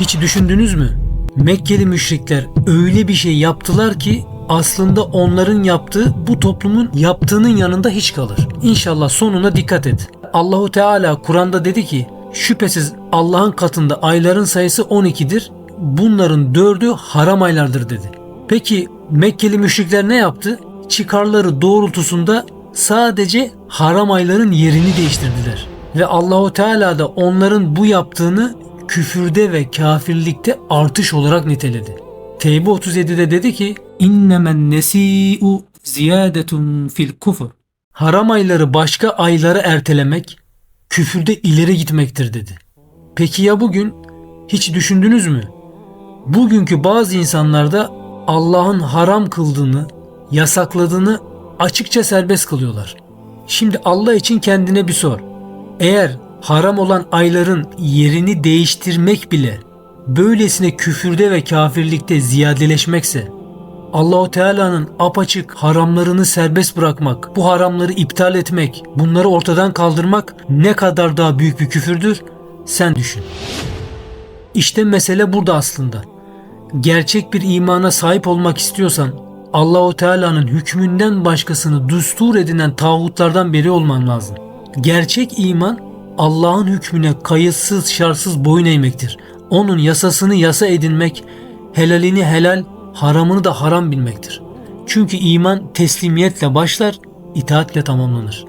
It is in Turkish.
Hiç düşündünüz mü? Mekkeli müşrikler öyle bir şey yaptılar ki aslında onların yaptığı bu toplumun yaptığının yanında hiç kalır. İnşallah sonuna dikkat et. Allahu Teala Kur'an'da dedi ki şüphesiz Allah'ın katında ayların sayısı 12'dir. Bunların dördü haram aylardır dedi. Peki Mekkeli müşrikler ne yaptı? Çıkarları doğrultusunda sadece haram ayların yerini değiştirdiler. Ve Allahu Teala da onların bu yaptığını küfürde ve kafirlikte artış olarak niteledi. Tevbe 37'de dedi ki innemen nesi'u ziyadetun fil kufur. Haram ayları başka aylara ertelemek küfürde ileri gitmektir dedi. Peki ya bugün hiç düşündünüz mü? Bugünkü bazı insanlarda Allah'ın haram kıldığını, yasakladığını açıkça serbest kılıyorlar. Şimdi Allah için kendine bir sor. Eğer haram olan ayların yerini değiştirmek bile böylesine küfürde ve kafirlikte ziyadeleşmekse Allahu Teala'nın apaçık haramlarını serbest bırakmak, bu haramları iptal etmek, bunları ortadan kaldırmak ne kadar daha büyük bir küfürdür sen düşün. İşte mesele burada aslında. Gerçek bir imana sahip olmak istiyorsan Allahu Teala'nın hükmünden başkasını düstur edinen tağutlardan biri olman lazım. Gerçek iman Allah'ın hükmüne kayıtsız şartsız boyun eğmektir. Onun yasasını yasa edinmek, helalini helal, haramını da haram bilmektir. Çünkü iman teslimiyetle başlar, itaatle tamamlanır.